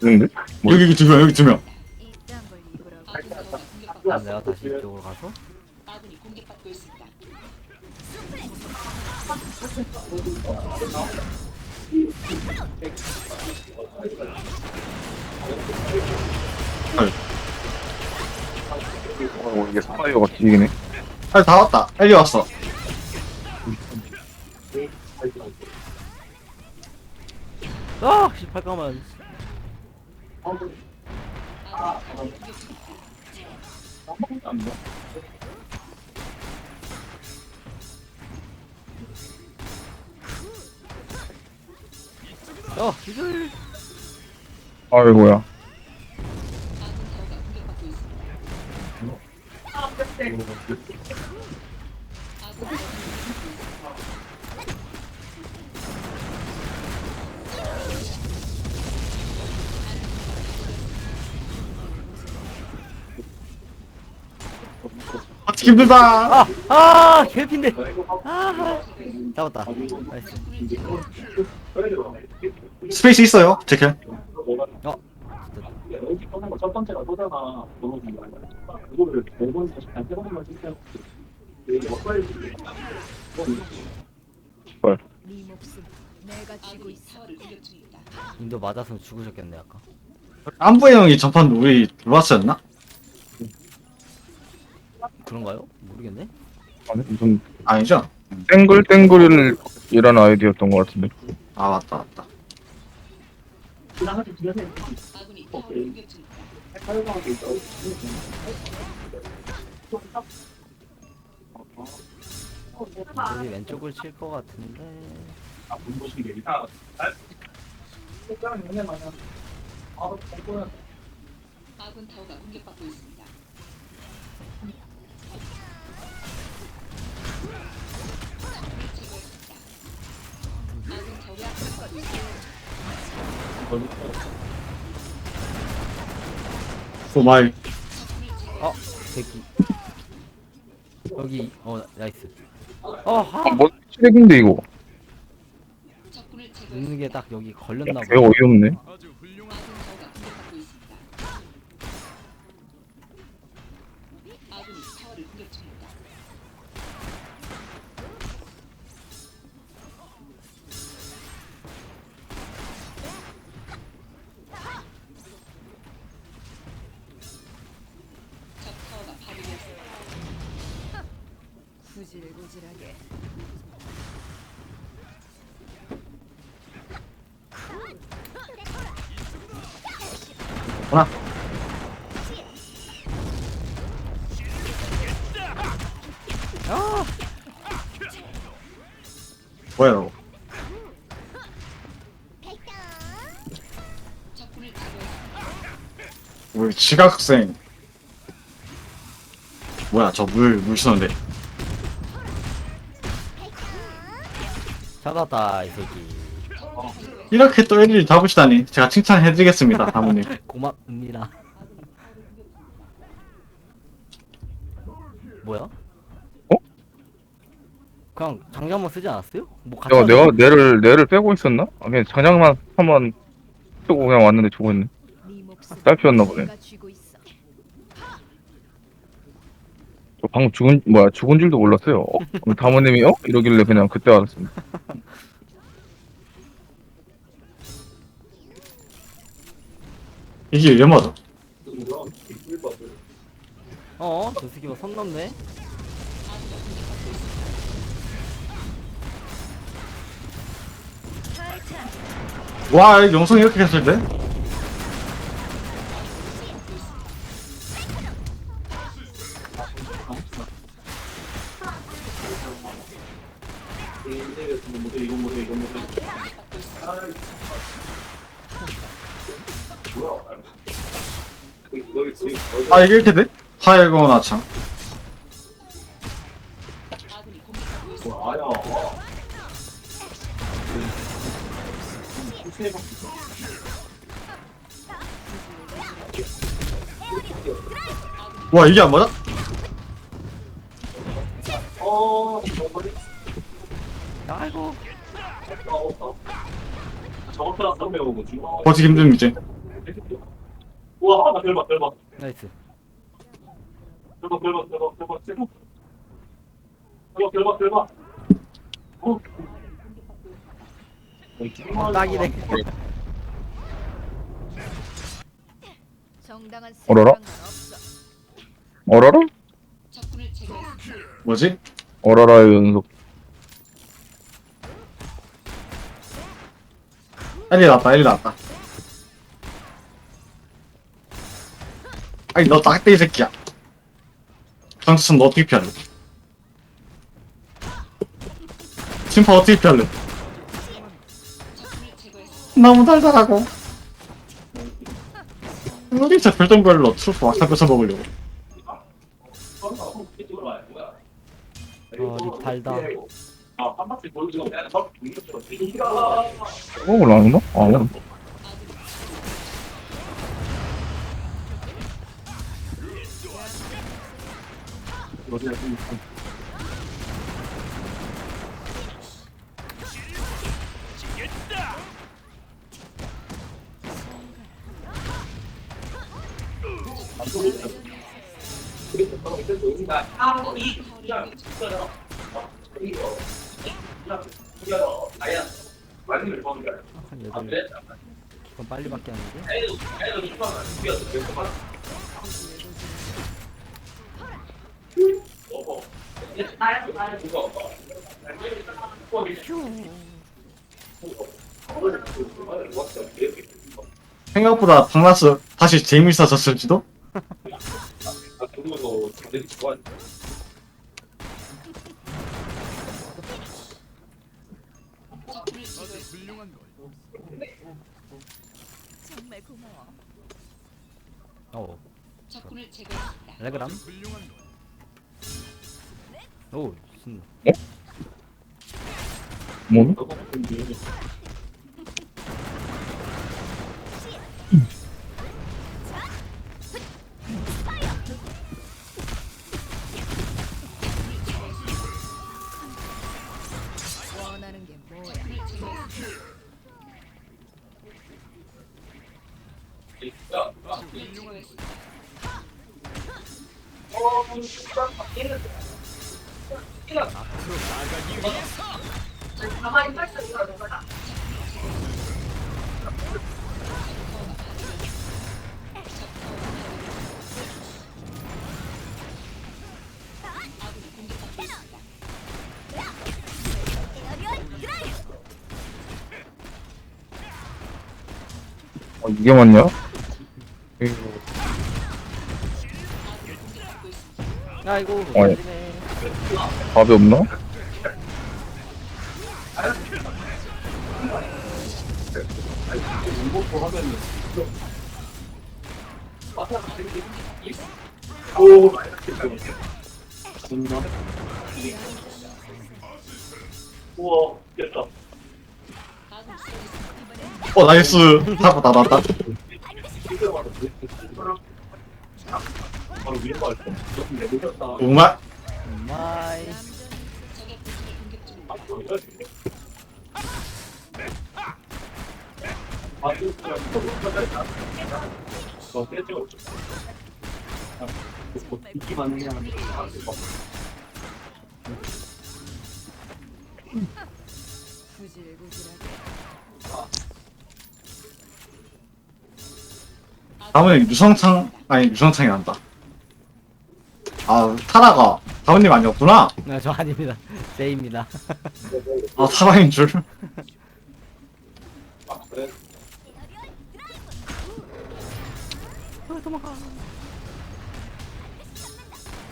되는데? 뭐? 여기 두 명, 여기 두 명. 그럼 내가 다시 이쪽으로 가서 어, 이게 스파이어가 뒤지네. 아, 다 왔다. 엘리 왔어. 아! 18가만 어! 이들 아이고야. 힘들다. 아! 아! 개핀데! 아! 잡았다 나이스 스페이스 있어요, 제킬. 어! 첫 번째가 소잖아. 그거를 네번 다시 안 세번만 찍혀요. 네 목숨 내가 쥐고 있어 인도 맞았으면 죽으셨겠네 아까 안부의 형이 전판 우리 들어왔었나? 그런가요? 모르겠네 아니, 무슨 아니죠? 땡글땡글이라는 아이디였던 것 같은데. 아, 맞다, 맞다. 인들이 왼쪽을 칠 것 같은데 아. 아, 아군 타워가 공격받고 있습니다. 오마이. 어! 새끼 여기 어 나이스 어! 하! 아, 뭔 쓰레기인데, 이거. 있는 게 딱 여기 걸렸나 개 보다 어이없네. 구질구질하게. 아! 뭐야, 지각생. 뭐야, 저 물, 물 쓰는데. 잡았다 이 새끼 이렇게 또 엘리를 잡으시다니. 제가 칭찬해드리겠습니다, 사모님. 고맙습니다 뭐야? 어? 그냥 장작만 쓰지 않았어요? 뭐 같이 내가. 뇌를, 뇌를 빼고 있었나? 아, 그냥 장작만 한번 쓰고 그냥 왔는데 죽었네. 네 딸피였나 보네. 저 방금 죽은, 뭐야, 죽은 줄도 몰랐어요. 어? 그럼 다모님이, 어? 이러길래 그냥 그때 알았습니다. 이게 왜 맞아? 어? 저 새끼가 선 넘네? 와, 영성 이렇게 했을 때? 아, 이렇게 돼? 하이고 나참. 와, 이게 안 맞아? 버티기 힘든 이제. 우와, 나 대박, 대박. 나이스. 대박, 대박, 대박, 대박, 대박. 대박, 대박, 대박. 어. 어, 딱이네. 정당한 어라라? 생각은 없어. 어라라? 적군을 제거했습니다. 뭐지? 어라라의 연속. 엘리 나왔다, 엘리 나왔다. 아니, 너 딱대기 새끼야. 강수선 너 어떻게 피할래? 심파 어떻게 피할래? 너무 달달하고. 우리 진짜 별똥별로 트루프 막상 뺏어 먹으려고. 어, 립 달다. 아, 한 바퀴 돌고 내가 저 공격적으로 되게 어, 올라오나? 아, 오늘. 한 여덟. 그건 빨리밖에 안 돼. 생각보다 박나스 다시 재밌어졌을지도? 적군을 제거했습니다. 정말 고마워. 어, 적군을 제거했습니다. 레그람. 오, 순. 뭐? 어, 이게 맞냐? 이거 아이고, 어이. 답이 없나? 우와, 됐다. 어, 나이스. 나왔다. 바로 위로 갈 거. 조금 내리셨다. 정말? 마이. 적의 부지를 공격 중입니다. 너 떼죠. 이기만 해야 하는 구질구질하게. 다음에 유성창, 아니, 유성창이 난다. 아, 타라가 다운님 아니었구나? 네, 저 아닙니다. 제이입니다. 아, 타라인 줄.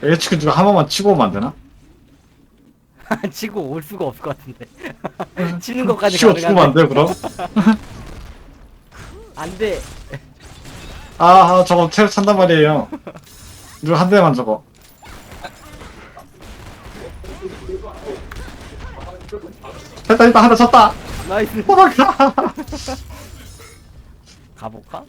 예측 누가 한 번만 치고 오면 안 되나? 치고 올 수가 없을 것 같은데. 치는 것까지 치고 죽으면 안 가능한데. 돼, 그럼? 안 돼. 아, 아, 저거 체력 찬단 말이에요. 누가 한 대만 저거. 됐다, 됐다, 하나 쳤다! 나이스. 호박아! 가볼까?